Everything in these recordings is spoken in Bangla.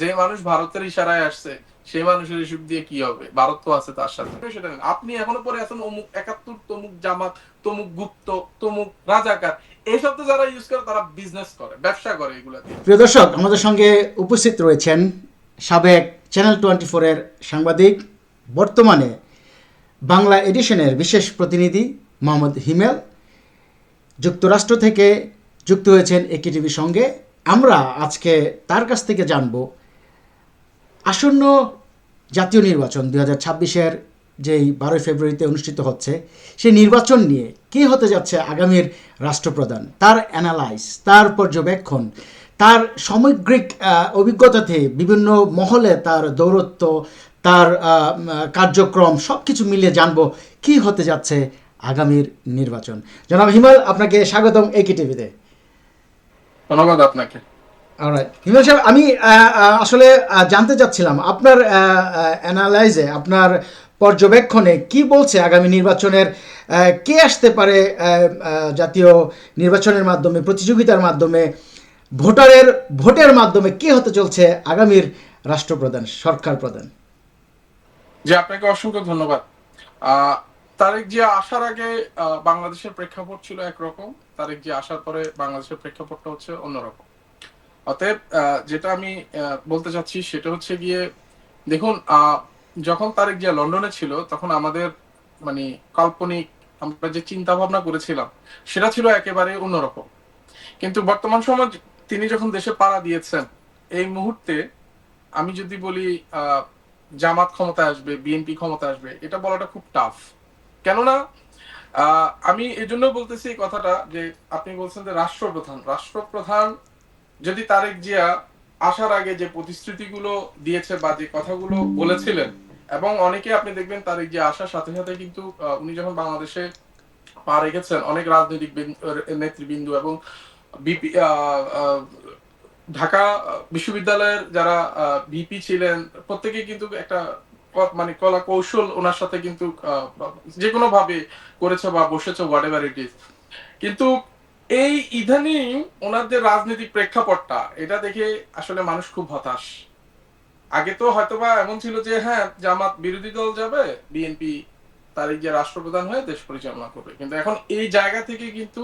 যে মানুষ ভারতের ইশারায় আসছে সেই মানুষের ইস্যু দিয়ে কি হবে? ভারত তো আছে তার সাথে। সেটা আপনি এখনও পরে আছেন অমুক একাত্তর, তমুক জামাত, তমুক গুপ্ত, তমুক রাজাকার। এই শব্দ যারা ইউজ করে, তারা বিজনেস করে, ব্যবসা করে এগুলা প্রিয় দর্শক, আমাদের সঙ্গে উপস্থিত রয়েছেন সাবেক চ্যানেল টোয়েন্টি ফোরের সাংবাদিক, বর্তমানে বাংলা এডিশনের বিশেষ প্রতিনিধি মোহাম্মদ হিমেল। যুক্তরাষ্ট্র থেকে যুক্ত হয়েছেন একে টিভির সঙ্গে। আমরা আজকে তার কাছ থেকে জানব আসন্ন জাতীয় নির্বাচন দুই হাজার ছাব্বিশের যেই বারোই ফেব্রুয়ারিতে অনুষ্ঠিত হচ্ছে, সেই নির্বাচন নিয়ে কে হতে যাচ্ছে আগামীর রাষ্ট্রপ্রধান? তার অ্যানালাইজ তার পর্যবেক্ষণ, তার সামগ্রিক অভিজ্ঞতাতে বিভিন্ন মহলে তার দৌরত্ব, তার কার্যক্রম সব কিছু মিলিয়ে জানব কি হতে যাচ্ছে আগামীর নির্বাচন। জনাব হিমাল, আপনাকে স্বাগতম একে টিভিতে ধন্যবাদ আপনাকে. সাহেব, আমি আসলে জানতে চাচ্ছিলাম, আপনার অ্যানালাইজে আপনার পর্যবেক্ষণে কি বলছে আগামী নির্বাচনের কে আসতে পারে জাতীয় নির্বাচনের মাধ্যমে, প্রতিযোগিতার মাধ্যমে, ভোটারের, ভোটের মাধ্যমে কে হতে চলছে আগামীর রাষ্ট্রপ্রধান, সরকার প্রধান? যে আপনাকে অসংখ্য ধন্যবাদ। তারেক জিয়া আসার আগে বাংলাদেশের প্রেক্ষাপট ছিল একরকম। তারেক জিয়া আসার পরে বাংলাদেশের প্রেক্ষাপটটা হচ্ছে অন্যরকম। অতএব যেটা আমি বলতে চাচ্ছি সেটা হচ্ছে গিয়ে, দেখুন যখন তারেক জিয়া লন্ডনে ছিল, তখন আমাদের মানে কাল্পনিক আমরা যে চিন্তা ভাবনা করেছিলাম, সেটা ছিল একেবারে অন্যরকম। কিন্তু বর্তমান সময় তিনি যখন দেশে পাড়া দিয়েছেন, এই মুহূর্তে আমি যদি বলি জামাত ক্ষমতা আসবে বিএনপি ক্ষমতা আসবে, এটা বলাটা খুব টাফ কেননা আমি এই জন্য বলতেছি এই কথাটা যে, আপনি বলছেন যে রাষ্ট্রপ্রধান রাষ্ট্রপ্রধান যদি তারেক জিয়া আসার আগে যে প্রতিশ্রুতিগুলো দিয়েছে বা যে কথাগুলো বলেছিলেন, এবং অনেকে আপনি দেখবেন তারেক জিয়া আসার সাথে সাথে কিন্তু উনি যখন বাংলাদেশে পা রেখেছেন, অনেক রাজনৈতিক বিন- নেতৃবৃন্দ এবং বিপি ঢাকা বিশ্ববিদ্যালয়ের যারা ভিপি ছিলেন প্রত্যেকে কিন্তু একটা মানে কলা কৌশল ওনার সাথে কিন্তু যে কোনো ভাবে করেছে বা বসেছে হোয়াট এভার ইট ইজ কিন্তু এই ইদানিং ওনাদের রাজনৈতিক প্রেক্ষাপটটা এটা দেখে আসলে মানুষ খুব হতাশ। আগে তো হয়তোবা এমন ছিল যে হ্যাঁ জামাত বিরোধী দল যাবে বিএনপি তারিখ যে রাষ্ট্রপ্রধান হয়ে দেশ পরিচালনা করবে। কিন্তু এখন এই জায়গা থেকে কিন্তু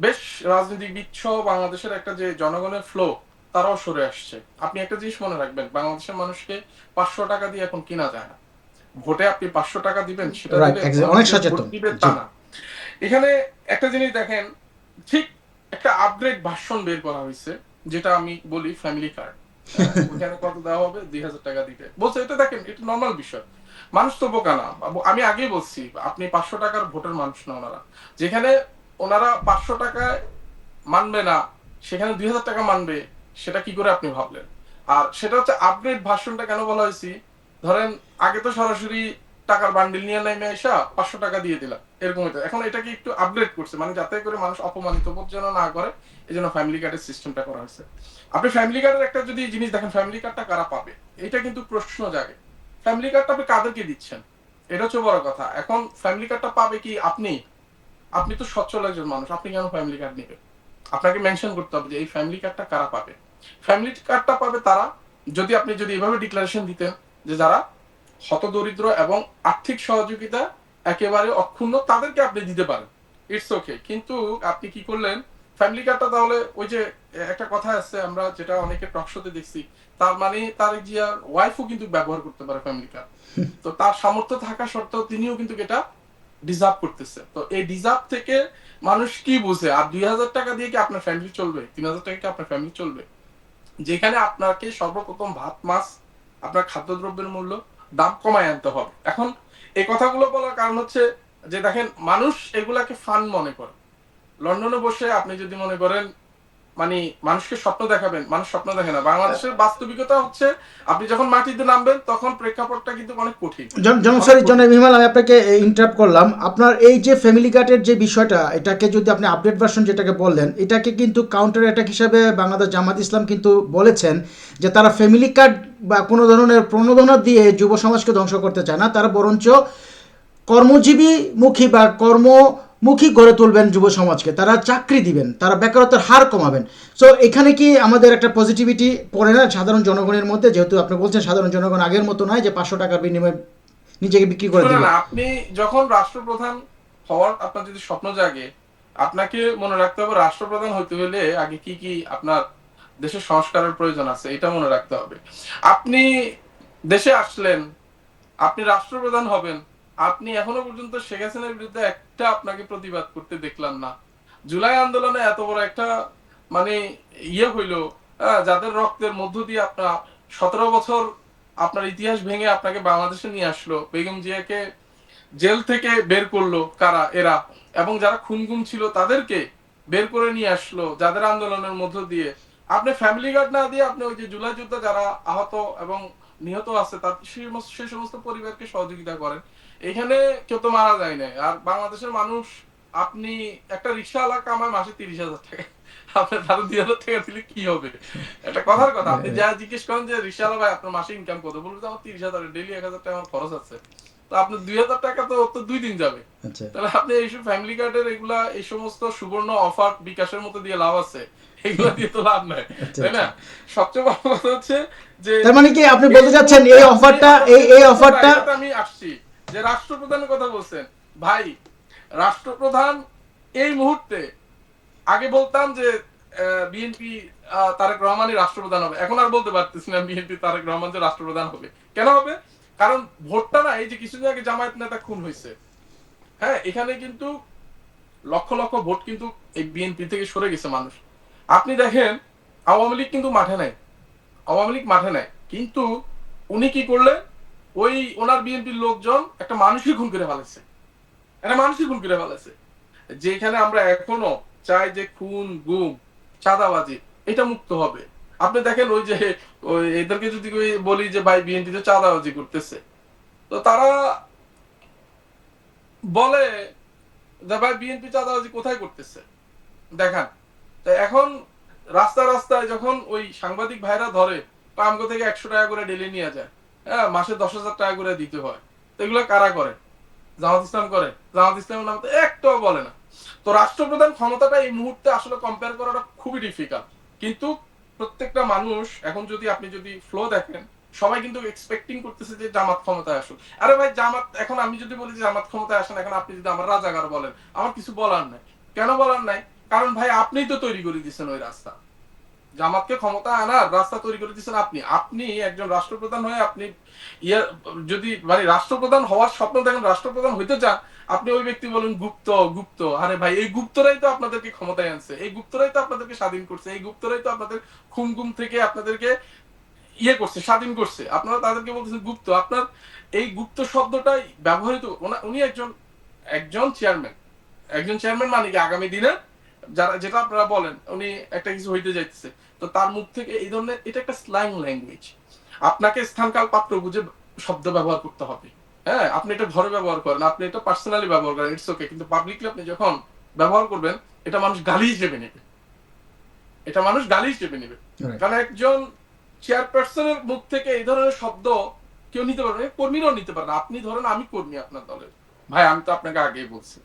বেশ রাজনৈতিক বিচ্ছ বাংলাদেশের একটা যে জনগণের ফ্লো তারাও সরে আসছে। আপনি একটা জিনিস মনে রাখবেন বাংলাদেশের মানুষকে পাঁচশো টাকা দিয়ে এখন কিনা যায় না। ভোটে আপনি পাঁচশো টাকা দিবেন সেটা দিবে তা না। এখানে একটা জিনিস দেখেন ঠিক একটা আপগ্রেড ভার্সন বের করা হয়েছে, যেটা আমি বলি ফ্যামিলি কার্ড ওখানে কত দেওয়া হবে? দুই হাজার টাকা দিতে। বলছে, এটা দেখেন, এটা নর্মাল বিষয়। মানুষ তো বোকা না। আমি আগেই বলছি, আপনি পাঁচশো টাকার ভোটের মানুষ না ওনারা। যেখানে ওনারা পাঁচশো টাকায় মানবে না, সেখানে দুই হাজার টাকা মানবে, সেটা কি করে আপনি ভাবলেন? আর সেটা হচ্ছে আপগ্রেড ভার্সনটা কেন বলা হয়েছে? ধরেন, আগে তো সরাসরি টাকার বান্ডিল নিয়ে নেমে এসা পাঁচশো টাকা দিয়ে দিলাম। এরকম হতো এখন এটাকে একটু আপগ্রেড করছে মানে যাতে করে মানুষ অপমানিত বোধ যেন না করে এই জন্য ফ্যামিলি কার্ডের সিস্টেমটা করা হয়েছে। আপনি ফ্যামিলি কার্ডের একটা যদি জিনিস দেখেন ফ্যামিলি কার্ডটা কারা পাবে? এটা কিন্তু প্রশ্ন জাগে। ফ্যামিলি কার্ডটা আপনি কাদেরকে দিচ্ছেন? এটা হচ্ছে বড় কথা। এখন ফ্যামিলি কার্ডটা পাবে কি আপনি? আপনি তো সচ্ছল একজন মানুষ, আপনি কেন ফ্যামিলি কার্ড নেবেন? আপনাকে মেনশন করতে হবে যে এই ফ্যামিলি কার্ডটা কারা পাবে? ফ্যামিলি কার্ডটা পাবে তারা, যদি আপনি যদি এভাবে ডিক্লারেশন দিতেন যে যারা হতদরিদ্র এবং আর্থিক সহযোগিতা একেবারে অক্ষুণ্ণ তাদেরকে আপনি দিতে পারেন। ইটস ওকে কিন্তু আপনি কি করলেন? ফ্যামিলি কার্ডটা তাহলে ওই যে একটা কথা আছে আমরা যেটা অনেকে টকশোতে দেখছি তার মানে তার জিয়ার ওয়াইফও কিন্তু ব্যবহার করতে পারে ফ্যামিলি কার্ড তো তার সামর্থ্য থাকা সত্ত্বেও তিনিও কিন্তু এটা ডিজার্ভ করতেছে। তো এই ডিজার্ভ থেকে মানুষ কি বুঝে? আর দুই হাজার টাকা দিয়ে কি আপনার ফ্যামিলি চলবে? তিন হাজার টাকা কি আপনার ফ্যামিলি চলবে? যেখানে আপনাকে সর্বপ্রথম ভাত মাছ আপনার খাদ্যদ্রব্যের মূল্য দাম কমায় আনতে হবে। এখন এই কথাগুলো বলার কারণ হচ্ছে যে দেখেন, মানুষ এগুলাকে ফান মনে করে। লন্ডনে বসে আপনি যদি মনে করেন মানে মানুষকে স্বপ্ন দেখাবেন মানুষ স্বপ্ন দেখে না। বাংলাদেশের বাস্তবিকতা হচ্ছে আপনি যখন মাটিতে নামবেন তখন প্রেক্ষাপটটা কিন্তু অনেক কঠিন। জন জন সরি জন হিমাল আমি আপনাকে ইন্টারাপ্ট করলাম। আপনার এই যে ফ্যামিলি কার্ডের যে বিষয়টা এটাকে যদি আপনি আপডেট ভার্সন যেটাকে বললেন এটাকে কিন্তু কাউন্টার অ্যাটাক হিসাবে বাংলাদেশ জামাত ইসলাম কিন্তু বলেছেন যে তারা ফ্যামিলি কার্ড বা কোনো ধরনের প্রণোদনা দিয়ে যুব সমাজকে ধ্বংস করতে চায় না। তারা বরঞ্চ কর্মজীবী মুখী বা কর্ম মুখী গড়ে তুলবেন যুব সমাজকে। তারা চাকরি দিবেন তারা বেকারত্বের হার কমাবেন। সো এখানে কি আমাদের একটা পজিটিভিটি পড়ে না? সাধারণ জনগণের মধ্যে যেহেতু আপনি বলছেন সাধারণ জনগণ আগের মতো নয় যে পাঁচশো টাকার বিনিময়ে নিজেকে বিক্রি করে শুনুন দিবে। না, আপনি যখন রাষ্ট্রপ্রধান হওয়ার আপনার যদি স্বপ্ন জাগে আপনাকে মনে রাখতে হবে রাষ্ট্রপ্রধান হইতে হলে আগে কি কি আপনার দেশের সংস্কারের প্রয়োজন আছে এটা মনে রাখতে হবে। আপনি দেশে আসলেন আপনি রাষ্ট্রপ্রধান হবেন আপনি এখনও পর্যন্ত শেখ হাসিনার বিরুদ্ধে একটা আপনাকে প্রতিবাদ করতে দেখলাম না। জুলাই আন্দোলনে এত বড় একটা মানে ইয়ে হইল যাদের রক্তের মধ্য দিয়ে আপনার সতেরো বছর আপনার ইতিহাস ভেঙে আপনাকে বাংলাদেশে নিয়ে আসলো, বেগম জিয়াকে জেল থেকে বের করল কারা, এরা, এবং যারা খুনগুম ছিল তাদেরকে বের করে নিয়ে আসলো যাদের আন্দোলনের মধ্য দিয়ে। আপনি ফ্যামিলি গার্ড না দিয়ে আপনি ওই যে জুলাই যোদ্ধা যারা আহত এবং নিহত আছে, তার সেই সমস্ত পরিবারকে সহযোগিতা করেন। এখানে কেউ তো মারা যায় না আর বাংলাদেশের মানুষ আপনি একটা রিক্সাওয়ালা কামায় মাসে তিরিশ হাজার টাকা। আপনার দুই হাজার টাকা দিলে কি হবে? একটা কথার কথা। আপনি যা জিজ্ঞেস করেন যে রিক্সাওয়ালা ভাই আপনার মাসে ইনকাম কত? বলবেন আমার তিরিশ হাজার ডেলি এক হাজার টাকা আমার খরচ আছে। তো আপনার দুই হাজার টাকা তো তো দুই দিন যাবে। আচ্ছা। তাহলে আপনি এইসব ফ্যামিলি কার্ডের এগুলা এই সমস্ত সুবর্ণ অফার বিকাশের মতো দিয়ে লাভ আছে। এগুলা দিয়ে তো লাভ নাই। আচ্ছা, তাই না? সবচেয়ে বড় কথা হচ্ছে যে তার মানে কি আপনি বলতে চাচ্ছেন এই অফারটা এই এই অফারটা আমি আসছি। যে রাষ্ট্রপ্রধানের কথা বলছেন। ভাই, রাষ্ট্রপ্রধান এই মুহূর্তে আগে বলতাম যে বিএনপি তারেক রহমানই রাষ্ট্রপ্রধান হবে। এখন আর বলতে পারতেছি না বিএনপি তারেক রহমান যে রাষ্ট্রপ্রধান হবে। কেন হবে? কারণ ভোটটা না, এই যে কিছুদিন আগে জামায়াত নেতা খুন হয়েছে। হ্যাঁ এখানে কিন্তু লক্ষ লক্ষ ভোট কিন্তু এই বিএনপি থেকে সরে গেছে মানুষ। আপনি দেখেন, আওয়ামী লীগ কিন্তু মাঠে নাই। আওয়ামী লীগ মাঠে নাই। কিন্তু উনি কি করলেন? ওই ওনার বিএনপির লোকজন একটা মানুষকে খুন করে ফেলেছে। একটা মানুষকে খুন করে ফেলেছে। যেখানে আমরা এখনও চাই যে খুন, গুম, চাঁদাবাজি, এটা মুক্ত হবে। আপনি দেখেন ওই যে এদেরকে যদি বলি যে, ভাই বিএনপি তো চাঁদাবাজি করতেছে। তো তারা বলে যে, ভাই, বিএনপি চাঁদাবাজি কোথায় করতেছে? দেখান। তো এখন রাস্তা রাস্তায় যখন ওই সাংবাদিক ভাইরা ধরে পামগো থেকে একশো টাকা করে ডেলি নিয়ে যায়। হ্যাঁ মাসে দশ হাজার টাকা করে দিতে হয়। তো এগুলো কারা করে? জামাত ইসলাম করে। জামাত ইসলামের নাম তো একটাও বলে না। তো রাষ্ট্রপ্রধান ক্ষমতাটা এই মুহূর্তে আসলে কম্পেয়ার করাটা খুবই ডিফিকাল্ট কিন্তু প্রত্যেকটা মানুষ, এখন যদি আপনি যদি ফ্লো দেখেন, সবাই কিন্তু এক্সপেক্টিং করতেছে যে জামাত ক্ষমতায় আসুক। আরে ভাই, জামাত, এখন আমি যদি বলি যে জামাত ক্ষমতায় আসেন, এখন আপনি যদি আমার রাজাগার বলেন, আমার কিছু বলার নাই। কেন বলার নাই? কারণ ভাই, আপনিই তো তৈরি করে দিচ্ছেন ওই রাস্তা। জামাতকে ক্ষমতা আনার রাস্তা তৈরি করে দিচ্ছেন আপনি। আপনি একজন রাষ্ট্রপ্রধান হয়ে আপনি ইয়ে যদি মানে রাষ্ট্রপ্রধান হওয়ার স্বপ্ন দেখেন, রাষ্ট্রপ্রধান হইতে চান আপনি ওই ব্যক্তি বলেন গুপ্ত গুপ্ত। আরে ভাই, এই গুপ্তরাই তো আপনাদেরকে ক্ষমতায় আনছে। এই গুপ্তরাই তো আপনাদেরকে স্বাধীন করছে। এই গুপ্তরাই তো আপনাদের খুন গুম থেকে আপনাদেরকে ইয়ে করছে, স্বাধীন করছে। আপনারা তাদেরকে বলতেছেন গুপ্ত। আপনার এই গুপ্ত শব্দটাই ব্যবহৃত উনি একজন একজন চেয়ারম্যান। একজন চেয়ারম্যান মানে কি? আগামী দিনে যারা, যেটা আপনারা বলেন, উনি একটা কিছু হইতে যাইতেছে। তো তার মুখ থেকে এই ধরনের এটা একটা স্ল্যাং ল্যাঙ্গুয়েজ আপনাকে স্থানকাল পাত্র বুঝে শব্দ ব্যবহার করতে হবে। হ্যাঁ আপনি এটা ঘরে ব্যবহার করেন আপনি এটা পার্সোনালি ব্যবহার করেন ইটস ওকে কিন্তু পাবলিকলি আপনি যখন ব্যবহার করবেন এটা মানুষ গালি হিসেবে নেবে। এটা মানুষ গালি হিসেবে নেবে। কারণ একজন চেয়ারপারসনের মুখ থেকে এই ধরনের শব্দ কেউ নিতে পারবে না কর্মীরাও নিতে পারে না। আপনি ধরেন আমি কর্মী আপনার দলের। ভাই আমি তো আপনাকে আগেই বলছি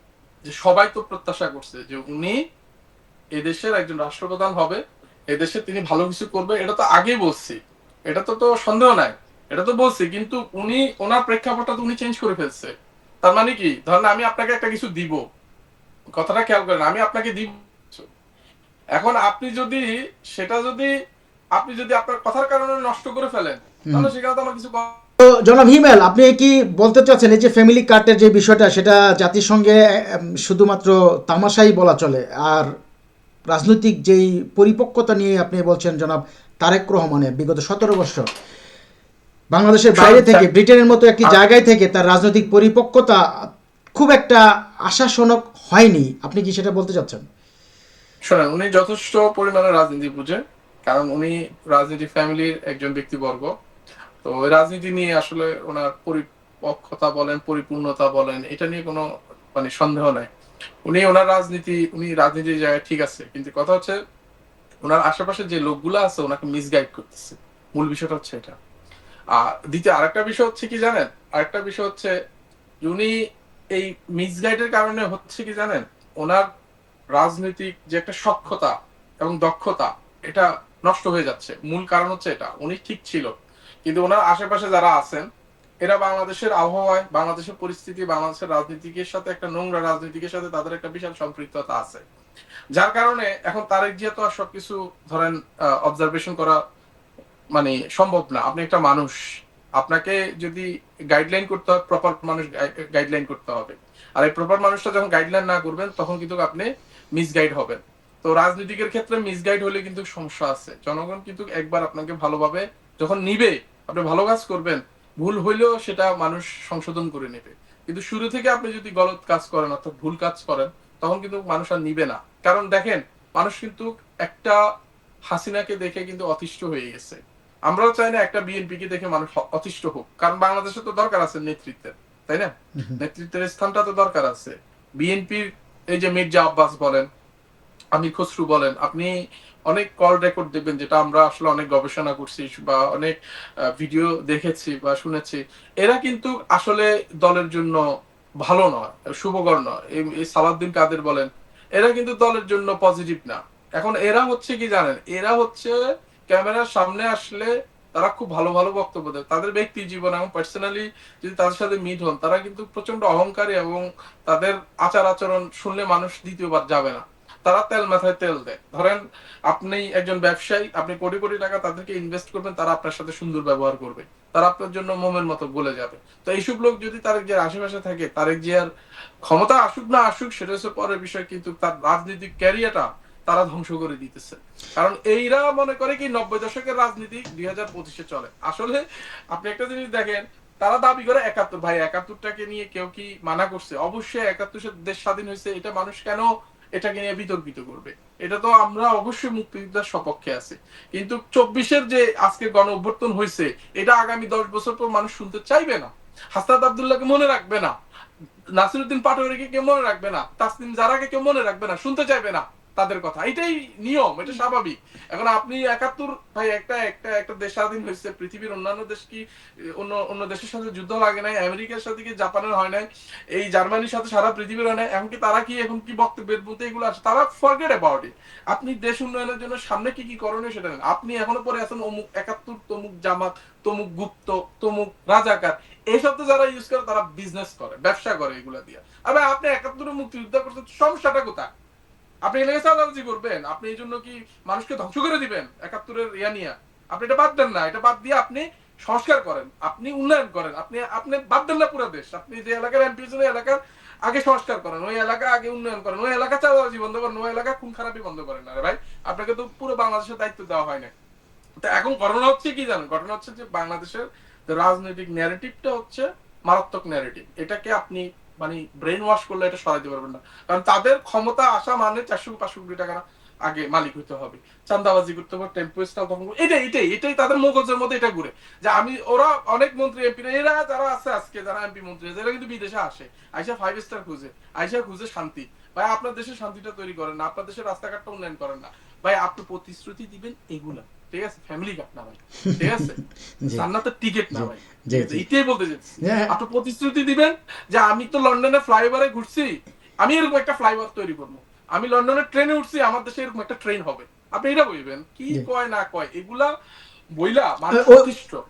যে সবাই তো প্রত্যাশা করছে যে উনি এদেশের একজন রাষ্ট্রপ্রধান হবে এদেশে তিনি ভালো কিছু করবে এটা তো আগেই বলছি। এটা তো তো সন্দেহ নাই। এটা তো বলছি কিন্তু উনি ওনার প্রেক্ষাপটটা তো উনি চেঞ্জ করে ফেলছে। তার মানে কি? ধরেন আমি আপনাকে একটা কিছু দিব। কথাটা খেয়াল করেন আমি আপনাকে দিব। এখন আপনি যদি সেটা যদি আপনি যদি আপনার কথার কারণে নষ্ট করে ফেলেন তাহলে সেখানে তো আমার কিছু তো জনাব হিমেল আপনি কি বলতে চাচ্ছেন এই যে ফ্যামিলি কার্ডের যে বিষয়টা সেটা জাতিসংঘে শুধুমাত্র তামাশাই বলা চলে আর রাজনৈতিক যেই পরিপক্কতা নিয়ে আপনি বলছেন জনাব তারেক রহমানের বিগত সতেরো বছর বাংলাদেশের বাইরে থেকে ব্রিটেনের মতো একটি জায়গায় থেকে তার রাজনৈতিক পরিপক্কতা খুব একটা আশাসনক হয়নি। আপনি কি সেটা বলতে চাচ্ছেন? শোনেন উনি যথেষ্ট পরিমাণে রাজনীতি বুঝে কারণ উনি রাজনীতি ফ্যামিলির একজন ব্যক্তিবর্গ। তো ওই রাজনীতি নিয়ে আসলে ওনার পরিপক্কতা বলেন পরিপূর্ণতা বলেন এটা নিয়ে কোনো মানে সন্দেহ নাই। উনি ওনার রাজনীতি, উনি রাজনীতির জায়গায় ঠিক আছে, কিন্তু কথা হচ্ছে ওনার আশেপাশে যে লোকগুলো আছে, ওনাকে মিসগাইড করতেছে। মূল বিষয়টা হচ্ছে এটা। আর দ্বিতীয়, আরেকটা বিষয় হচ্ছে কি জানেন? আরেকটা বিষয় হচ্ছে উনি এই মিসগাইডের কারণে হচ্ছে কি জানেন? ওনার রাজনৈতিক যে একটা সক্ষতা এবং দক্ষতা, এটা নষ্ট হয়ে যাচ্ছে। মূল কারণ হচ্ছে এটা। উনি ঠিক ছিল। কিন্তু ওনার আশেপাশে যারা আছেন এরা বাংলাদেশের আবহাওয়ায়, বাংলাদেশের পরিস্থিতি, বাংলাদেশের রাজনীতিকের সাথে, একটা নোংরা রাজনীতিকের সাথে তাদের একটা বিশাল সম্পৃক্ততা আছে। যার কারণে এখন তারেক জিয়া তো আর সবকিছু ধরেন অবজারভেশন করা মানে সম্ভব না। আপনি একটা মানুষ, আপনাকে যদি গাইডলাইন করতে হয় প্রপার মানুষ গাইডলাইন করতে হবে। আর এই প্রপার মানুষটা যখন গাইডলাইন না করবেন, তখন কিন্তু আপনি মিসগাইড হবেন। তো রাজনীতিকের ক্ষেত্রে মিসগাইড হলে কিন্তু সমস্যা আছে। জনগণ কিন্তু একবার আপনাকে ভালোভাবে যখন নিবে, আপনি ভালো কাজ করবেন ভুল হইলেও সেটা মানুষ সংশোধন করে নেবে। কিন্তু শুরু থেকে আপনি যদি গলত কাজ করেন অর্থাৎ ভুল কাজ করেন তখন কিন্তু মানুষ আর নিবে না। কারণ দেখেন মানুষ কিন্তু একটা হাসিনাকে দেখে কিন্তু অতিষ্ঠ হয়ে গেছে। আমরাও চাই না একটা বিএনপি কে দেখে মানুষ অতিষ্ঠ হোক। কারণ বাংলাদেশে তো দরকার আছে নেতৃত্বের তাই না? নেতৃত্বের স্থানটা তো দরকার আছে। বিএনপির এই যে মির্জা আব্বাস বলেন আমির খসরু বলেন আপনি অনেক কল রেকর্ড দেখবেন যেটা আমরা আসলে অনেক গবেষণা করছি বা অনেক ভিডিও দেখেছি বা শুনেছি। এরা কিন্তু আসলে দলের জন্য ভালো নয়, শুভকর নয়। এই- সালাউদ্দিন কাদের বলেন, এরা কিন্তু দলের জন্য পজিটিভ না। এখন এরা হচ্ছে কি জানেন? এরা হচ্ছে ক্যামেরার সামনে আসলে তারা খুব ভালো ভালো বক্তব্য দেয়। তাদের ব্যক্তি জীবন এবং পার্সোনালি যদি তাদের সাথে মিট হন, তারা কিন্তু প্রচণ্ড অহংকারী এবং তাদের আচার আচরণ শুনলে মানুষ দ্বিতীয়বার যাবে না। তারা তেল মাথায় তেল দেয়। ধরেন আপনি একজন ব্যবসায়ী, আপনি কোটি কোটি টাকা তাদেরকে ইনভেস্ট করবেন, তারা আপনার সাথে সুন্দর ব্যবহার করবে। তারা আপনার জন্য মোমের মতো গলে যাবে। তো এইসব লোক যদি তারেক জিয়ার আশেপাশে থাকে তারেক জিয়ার ক্ষমতা আসুক না আসুক, সেটা হচ্ছে পরের বিষয়, কিন্তু তার রাজনৈতিক ক্যারিয়ারটা তারা ধ্বংস করে দিতেছে। কারণ এইরা মনে করে কি নব্বই দশকের রাজনীতি দুই হাজার পঁচিশে চলে। আসলে আপনি একটা জিনিস দেখেন, তারা দাবি করে একাত্তর। ভাই, একাত্তরটাকে নিয়ে কেউ কি মানা করছে? অবশ্যই একাত্তর দেশ স্বাধীন হয়েছে, এটা মানুষ কেন এটাকে নিয়ে বিতর্কিত করবে। এটা তো আমরা অবশ্যই মুক্তিযোদ্ধার সপক্ষে আছে। কিন্তু চব্বিশের যে আজকে গণ অভ্যর্থন হয়েছে, এটা আগামী দশ বছর পর মানুষ শুনতে চাইবে না। হাসনাত আবদুল্লাহকে মনে রাখবে না। নাসিরুদ্দিন পাটোয়ারিকে কেউ মনে রাখবে না। তাসলিম জারাকে কেউ মনে রাখবে না। শুনতে চাইবে না। তাদের কথা। এটাই নিয়ম, এটা স্বাভাবিক। এখন আপনি একাত্তর, ভাই, একটা একটা একটা দেশ স্বাধীন হয়েছে। পৃথিবীর অন্যান্য দেশ কি, অন্য অন্য দেশের সাথে যুদ্ধ লাগে নাই? আমেরিকার সাথে কি, জাপানের হয় নাই? এই জার্মানির সাথে সারা পৃথিবীর হয় নাই? এমনকি তারা কি, এখন কি বক্তব্যের মধ্যে এগুলো আসে তারা ফরগেট অ্যাবাউট ইট আপনি দেশ উন্নয়নের জন্য সামনে কি কি করণীয় সেটা নেন আপনি এখনও পরে আছেন অমুক একাত্তর, তমুক জামাত, তমুক গুপ্ত, তমুক রাজাকার। এইসব তো যারা ইউজ করে, তারা বিজনেস করে, ব্যবসা করে এগুলা দিয়ে। আরে আপনি একাত্তরে মুক্তিযুদ্ধ করতে সমস্যাটা কোথায়? আপনি এলাকায় চাঁদাবাজি করবেন, আপনি এই জন্য কি মানুষকে ধ্বংস করে দিবেন? একাত্তরের ইয়া নিয়ে। আপনি এটা বাদ দেন না, এটা বাদ দিয়ে আপনি সংস্কার করেন, আপনি উন্নয়ন করেন, আপনি আপনি বাদ দেন না পুরো দেশ। আপনি যে এলাকার এমপি ওই এলাকার আগে সংস্কার করেন, ওই এলাকা আগে উন্নয়ন করেন, ওই এলাকা চাঁদাবাজি বন্ধ করেন, ওই এলাকা খুন খারাপি বন্ধ করেন। আরে ভাই, আপনাকে তো পুরো বাংলাদেশের দায়িত্ব দেওয়া হয় না। তো এখন ঘটনা হচ্ছে কি জানেন? ঘটনা হচ্ছে যে বাংলাদেশের রাজনৈতিক ন্যারেটিভটা হচ্ছে মারাত্মক ন্যারেটিভ এটাকে আপনি মানে ব্রেন ওয়াশ করলে এটা সরাইতে পারবেন না। কারণ তাদের ক্ষমতা আসা মানে চারশো পাঁচশো কোটি টাকা আগে মালিক হতে হবে। চান্দাবাজি করতে হবে টেম্পো স্টাল করতে- এটাই এটাই এটাই তাদের মগজের মধ্যে এটা ঘুরে। যে আমি ওরা অনেক মন্ত্রী এমপি এরা যারা আছে আজকে যারা এমপি মন্ত্রী আছে, এরা কিন্তু বিদেশে আসে। আইসা ফাইভ স্টার খুঁজে আইসা খুঁজে শান্তি। ভাই আপনার দেশে শান্তিটা তৈরি করেন না আপনার দেশের রাস্তাঘাটটা উন্নয়ন করেন না। ভাই আপনি প্রতিশ্রুতি দিবেন এগুলা। ঠিক আছে ফ্যামিলি কার্ড না ভাই। ঠিক আছে? জান্নাতের টিকিট না ভাই। এটাই বলতে চাচ্ছি। হ্যাঁ। আপনি প্রতিশ্রুতি দিবেন যে আমি তো লন্ডনে ফ্লাইওভারে ঘুরছি আমি এরকম একটা ফ্লাইওভার তৈরি করব। আমি লন্ডনের ট্রেনে উঠছি আমার দেশে এরকম একটা ট্রেন হবে। আপনি এটা বলবেন? কি কয় না কয়? এগুলা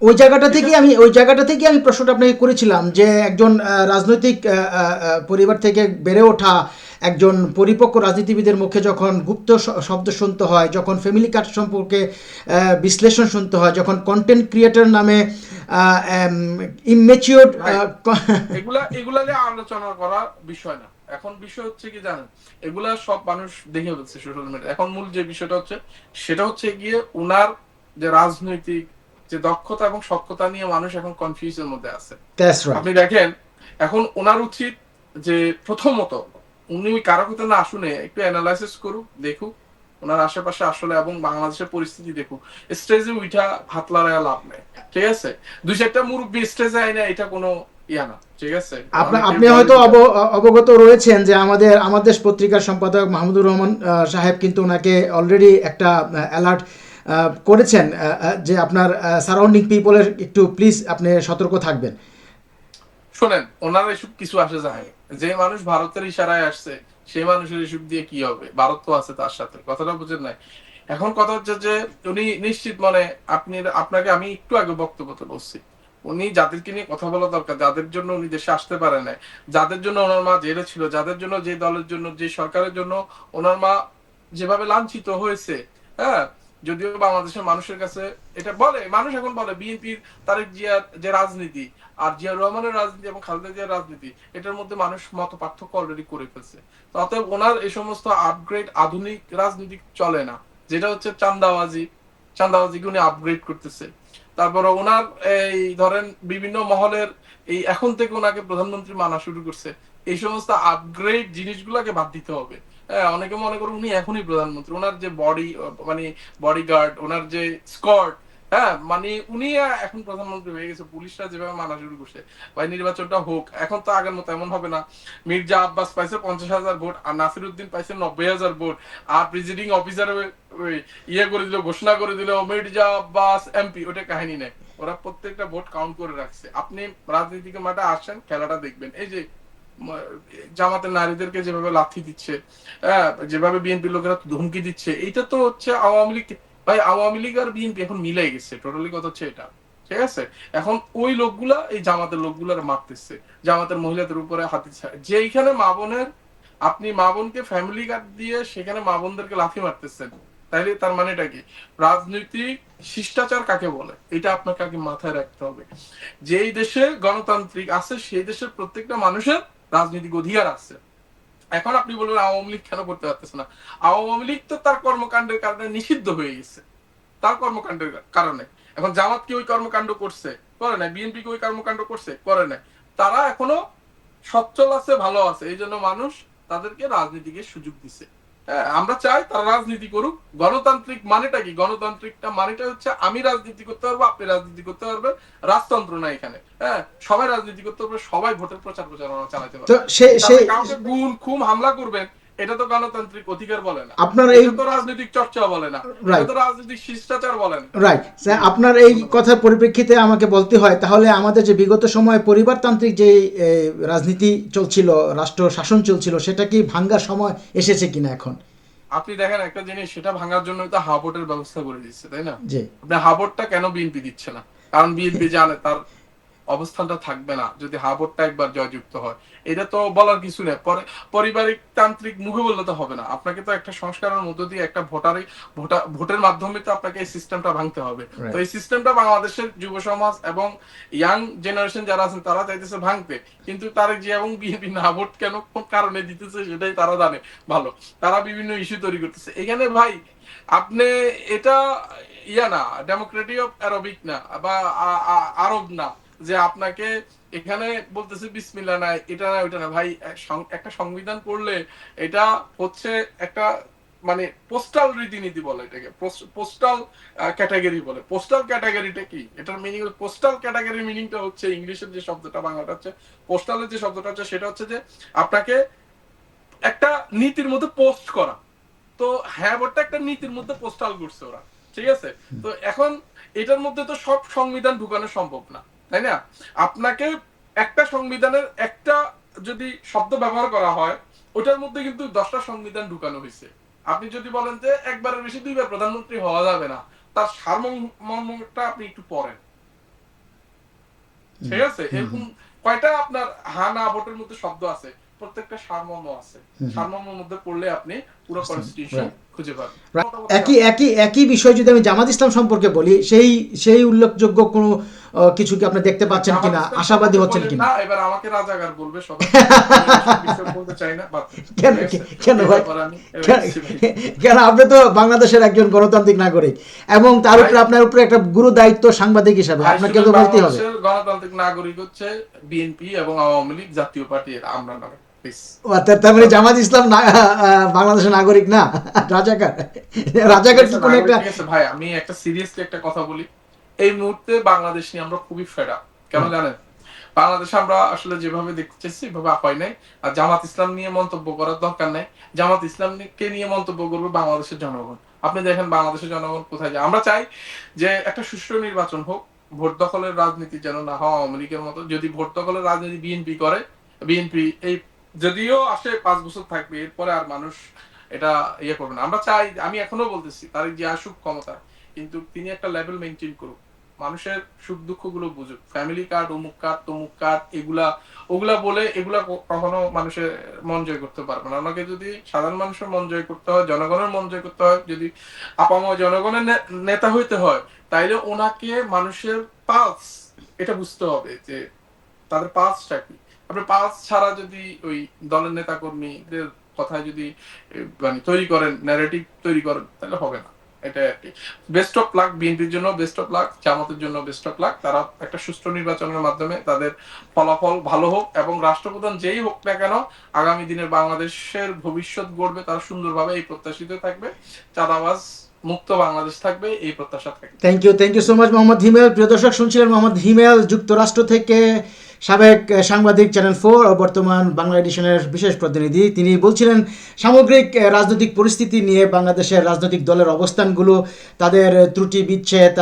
ওই জায়গাটা থেকে আমি ওই জায়গাটা থেকে আমি প্রশ্নটা আপনাকে করেছিলাম যে একজন রাজনৈতিক পরিবার থেকে বেড়ে ওঠা একজন পরিপক্ক রাজনীতিবিদের মুখে যখন গুপ্ত শব্দ শুনতে হয় যখন ফ্যামিলি কার্ড সম্পর্কে বিশ্লেষণ শুনতে হয় যখন কন্টেন্ট ক্রিয়েটর নামে ইমেচিওর এগুলা এগুলা নিয়ে আলোচনা করার বিষয় না। এখন বিষয় হচ্ছে কি জানেন এগুলা সব মানুষ দেখে ফেলছে সোশ্যাল মিডিয়া এখন মূল যে বিষয়টা হচ্ছে সেটা হচ্ছে গিয়ে উনার যে রাজনৈতিক যে দক্ষতা এবং সক্ষতা নিয়ে মানুষ এখন কনফিউজের মধ্যে আছে। আপনি দেখেন এখন ওনার উচিত যে প্রথমত উনি ওই কারও কথা না শুনে একটু অ্যানালাইসিস করুক দেখুক ওনার আশেপাশে আসলে এবং বাংলাদেশের পরিস্থিতি দেখুক। স্টেজে উঠা হাত লড়াইয়া লাভ নেই ঠিক আছে? দুই চারটা মুরব্বী স্টেজে আয় না এটা কোনো ইয়া না ঠিক আছে? আপনি- হয়তো অবগত রয়েছেন যে আমাদের আমাদের পত্রিকার সম্পাদক মাহমুদুর রহমান সাহেব কিন্তু ওনাকে অলরেডি একটা অ্যালার্ট করেছেন যে আপনার সারাউন্ডিং পিপলের একটু প্লিজ আপনি সতর্ক থাকবেন। শোনেন, ওনার এসব কিছু আসে যায়। যে মানুষ ভারতের ইশারায় আসছে সেই মানুষের ইস্যু দিয়ে কি হবে? ভারত তো আছে তার সাথে, কথাটা বুঝেন নাই। এখন কথা হচ্ছে যে, উনি নিশ্চিত মানে আপনি, আপনাকে আমি একটু আগে বক্তব্যতে বলছি। উনি যাদেরকে নিয়ে কথা বলা দরকার, যাদের জন্য উনি দেশে আসতে পারে নাই, যাদের জন্য ওনার মা জেলে ছিল, যাদের জন্য যে দলের জন্য, যে সরকারের জন্য ওনার মা যেভাবে লাঞ্ছিত হয়েছে হ্যাঁ যদিও বাংলাদেশের মানুষের কাছে এটা বলে, মানুষ এখন বলে বিএনপির তারেক জিয়ার যে রাজনীতি আর জিয়া রহমানের রাজনীতি এবং খালেদা জিয়ার রাজনীতি, এটার মধ্যে মানুষ মত পার্থক্য অলরেডি করে ফেলছে। অতএব ওনার এই সমস্ত আপগ্রেড আধুনিক রাজনীতি চলে না, যেটা হচ্ছে চান্দাবাজি চান্দাবাজিকে উনি আপগ্রেড করতেছে। তারপরে ওনার এই ধরেন বিভিন্ন মহলের এই এখন থেকে ওনাকে প্রধানমন্ত্রী মানা শুরু করছে। এই সমস্ত আপগ্রেড জিনিসগুলোকে বাদ দিতে হবে। হ্যাঁ অনেকে মনে করে উনি এখনই প্রধানমন্ত্রী। ওনার যে বডি মানে বডিগার্ড ওনার যে স্কট হ্যাঁ মানে উনি এখন প্রধানমন্ত্রী হয়ে গেছে, পুলিশরা যেভাবে মানা শুরু করছে, ভাই নির্বাচনটা হোক, এখন তো আগের মতো এমন হবে না। মির্জা আব্বাস পাইছে পঞ্চাশ হাজার ভোট, আর নাসির উদ্দিন পাইছে নব্বই হাজার ভোট, আর প্রেসিডিং অফিসার ইয়ে করে দিল, ঘোষণা করে দিল, মির্জা আব্বাস এমপি ওটা কাহিনী নেই। ওরা প্রত্যেকটা ভোট কাউন্ট করে রাখছে। আপনি রাজনীতিকে মাঠে আসেন, খেলাটা দেখবেন। এই যে জামাতের নারীদেরকে যেভাবে লাথি দিচ্ছে হ্যাঁ যেভাবে বিএনপি লোকেরা ধমকি দিচ্ছে, এইটা তো হচ্ছে আওয়ামী লীগ ভাই, আওয়ামী লীগ আর বিএনপি এখন মিলে গেছে টোটালি কথা হচ্ছে এটা, ঠিক আছে? এখন ওই লোকগুলা, এই জামাতের লোকগুলার মারতেছে, জামাতের মহিলাদের উপরে হাতি যেইখানে মা বোনের আপনি মা বোনকে ফ্যামিলি কার্ড দিয়ে সেখানে মা বোনদেরকে লাথি মারতেছেন, তাইলে তার মানেটা কি? রাজনৈতিক শিষ্টাচার কাকে বলে? এটা আপনাকে আগে মাথায় রাখতে হবে। যেই দেশে গণতান্ত্রিক আছে, সেই দেশের প্রত্যেকটা মানুষের রাজনৈতিক অধিকার আছে। এখন আপনি বলবেন আওয়ামী লীগ কেন করতে পারতেছে না? আওয়ামী লীগ তো তার কর্মকাণ্ডের কারণে নিষিদ্ধ হয়ে গেছে। তার কর্মকাণ্ডের কারণে। এখন জামাত কি ওই কর্মকাণ্ড করছে? করে নাই। বিএনপি কি ওই কর্মকাণ্ড করছে? করে নাই। তারা এখনও সচ্ছল আছে, ভালো আছে। এই জন্য মানুষ তাদেরকে রাজনীতিকে সুযোগ দিছে। আমরা চাই তারা রাজনীতি করুক। গণতান্ত্রিক মানেটা কি? গণতান্ত্রিকটা মানেটা হচ্ছে আমি রাজনীতি করতে পারব আপনি রাজনীতি করতে পারবেন। রাজতন্ত্র না এখানে। হ্যাঁ সবাই রাজনীতি করতে পারবে সবাই ভোটের প্রচার প্রচারণা চালাতে পারবে। কাউকে গুণ খুম হামলা করবেন এটা তো গণতান্ত্রিক অধিকার বলে না। আপনার এই তো রাজনৈতিক চর্চা বলে না। এটা তো রাজনৈতিক শিষ্টাচার বলে না। রাইট আপনার এই কথার পরিপ্রেক্ষিতে আমাকে বলতে হয় তাহলে আমাদের যে বিগত সময়ে পরিবারতান্ত্রিক যে রাজনীতি চলছিল রাষ্ট্র শাসন চলছিল সেটা কি ভাঙ্গার সময় এসেছে কিনা এখন? আপনি দেখেন একটা জিনিস সেটা ভাঙার জন্য তো হাবোটের ব্যবস্থা করে দিচ্ছে তাই না? আপনি হাবোটটা কেন বিএনপি দিচ্ছে না? কারণ বিএনপি জানে তার অবস্থানটা থাকবে না যদি হাবোটটা একবার জয়যুক্ত হয়। এটা তো বলার কিছু নেই। পরে পারিবারিক তান্ত্রিক মুখে বললে তো হবে না। আপনাকে তো একটা সংস্কারের মধ্য দিয়ে একটা ভোটারে ভোটা ভোটের মাধ্যমে তো আপনাকে এই সিস্টেমটা ভাঙতে হবে। তো এই সিস্টেমটা বাংলাদেশের যুব সমাজ এবং ইয়াং জেনারেশন যারা আছেন তারা চাইতেছে ভাঙতে। কিন্তু তারা যে এবং বিএনপি না ভোট কেন কোন কারণে দিতেছে সেটাই তারা জানে। ভালো। তারা বিভিন্ন ইস্যু তৈরি করতেছে। এখানে ভাই আপনি এটা ইয়া না ডেমোক্রেটিক অফ অ্যারবিক না বা আরব না। যে আপনাকে এখানে বলতেছে বিসমিল্লা নাই, এটা না ওইটা না ভাই একটা সংবিধান পড়লে এটা হচ্ছে একটা মানে পোস্টাল রীতিনীতি বলে এটাকে। পোস্টাল ক্যাটাগরি বলে। পোস্টাল ক্যাটাগরিটা কি? এটার মিনিং পোস্টাল ক্যাটাগরি মিনিংটা হচ্ছে ইংলিশের যে শব্দটা, বাংলাটা হচ্ছে পোস্টালের যে শব্দটা হচ্ছে, সেটা হচ্ছে যে আপনাকে একটা নীতির মধ্যে পোস্ট করা। তো হ্যাঁ একটা নীতির মধ্যে পোস্টাল করছে ওরা। ঠিক আছে? তো এখন এটার মধ্যে তো সব সংবিধান ঢুকানো সম্ভব না। তাই না? আপনাকে একটা সংবিধানের একটা যদি শব্দ ব্যবহার করা হয় ওটার মধ্যে কিন্তু দশটা সংবিধান ঢুকানো হয়েছে। আপনি যদি বলেন যে একবারের বেশি দুইবার প্রধানমন্ত্রী হওয়া যাবে না তার সারমর্মটা আপনি একটু পড়েন। ঠিক আছে? এরকম কয়টা আপনার হা না ভোটের মধ্যে শব্দ আছে? প্রত্যেকটা সারমর্ম আছে। সারমর্মের মধ্যে পড়লে আপনি পুরো কনস্টিটিউশন খুঁজে একই একই একই বিষয় যদি আমি জামাত ইসলাম সম্পর্কে বলি সেই সেই উল্লেখযোগ্য কোনো কিছু কি আপনি দেখতে পাচ্ছেন কিনা? আশাবাদী হচ্ছেন কিনা? না, এবার আমাকে রাজাকার বলবে সবাই বলতে চাই না কেন কেন ভাই? আপনি তো বাংলাদেশের একজন গণতান্ত্রিক নাগরিক এবং তার উপরে আপনার উপরে একটা গুরু দায়িত্ব সাংবাদিক হিসাবে আপনাকে তো হবে। গণতান্ত্রিক নাগরিক হচ্ছে বিএনপি এবং আওয়ামী লীগ জাতীয় পার্টি আমরা না Please। ও, তার তার মানে জামাত ইসলাম বাংলাদেশের নাগরিক না? রাজাকার। রাজাকার কি কোনো একটা ভাই আমি একটা সিরিয়াসলি একটা কথা বলি। এই মুহূর্তে বাংলাদেশ নিয়ে আমরা খুবই ফেরা কেন জানেন? বাংলাদেশে আমরা আসলে যেভাবে দেখতেছি হয় নাই। আর জামাত ইসলাম নিয়ে মন্তব্য করার দরকার নাই। জামাত ইসলামকে নিয়ে মন্তব্য করবে? বাংলাদেশের জনগণ। আপনি দেখেন বাংলাদেশের জনগণ কোথায় যায়। আমরা চাই যে একটা সুষ্ঠু নির্বাচন হোক ভোট দখলের রাজনীতি যেন না হয় আওয়ামী লীগের মতো। যদি ভোট দখলের রাজনীতি বিএনপি করে বিএনপি এই যদিও আসে পাঁচ বছর থাকবে, এরপরে আর মানুষ এটা ইয়ে করবে না। আমরা চাই, আমি এখনও বলতেছি, তার যে আসুক ক্ষমতা, কিন্তু তিনি একটা লেভেল মেনটেন করুক। মানুষের সুখ দুঃখগুলো বুঝুক। ফ্যামিলি কার্ড অমুক কার্ড তমুক কার্ড এগুলা, ওগুলা বলে এগুলা কখনো মানুষের মন জয় করতে পারবে না। ওনাকে যদি সাধারণ মানুষের মন জয় করতে হয়, জনগণের মন জয় করতে হয়, যদি আপাময় জনগণের নেতা হইতে হয়, তাইলে ওনাকে মানুষের পালস এটা বুঝতে হবে যে তাদের পালসটা কি। আপনি পালস ছাড়া যদি ওই দলের নেতা কর্মীদের কথায় যদি মানে তৈরি করেন ন্যারেটিভ তৈরি করেন, তাহলে হবে না। এটা আর কি। বেস্ট অফ লাক বিএনপির জন্য বেস্ট অফ লাক জামাতের জন্য বেস্ট অফ লাক তারা একটা সুষ্ঠু নির্বাচনের মাধ্যমে তাদের ফলাফল ভালো হোক এবং রাষ্ট্রপ্রধান যেই হোক না কেন, আগামী দিনের বাংলাদেশের ভবিষ্যৎ গড়বে, তারা সুন্দরভাবে এই প্রত্যাশিত থাকবে। চাঁদাবাজ মুক্ত বাংলাদেশ থাকবে, এই প্রত্যাশা থাকবে thank you thank you so much Mohammad Himel প্রিয় দর্শক, শুনছিলেন মোহাম্মদ হিমেল যুক্তরাষ্ট্র থেকে সাবেক সাংবাদিক চ্যানেল ফোর ও বর্তমান বাংলা এডিশনের বিশেষ প্রতিনিধি। তিনি বলছিলেন, সামগ্রিক রাজনৈতিক পরিস্থিতি নিয়ে বাংলাদেশের রাজনৈতিক দলের অবস্থানগুলো, তাদের ত্রুটি বিচ্ছেদ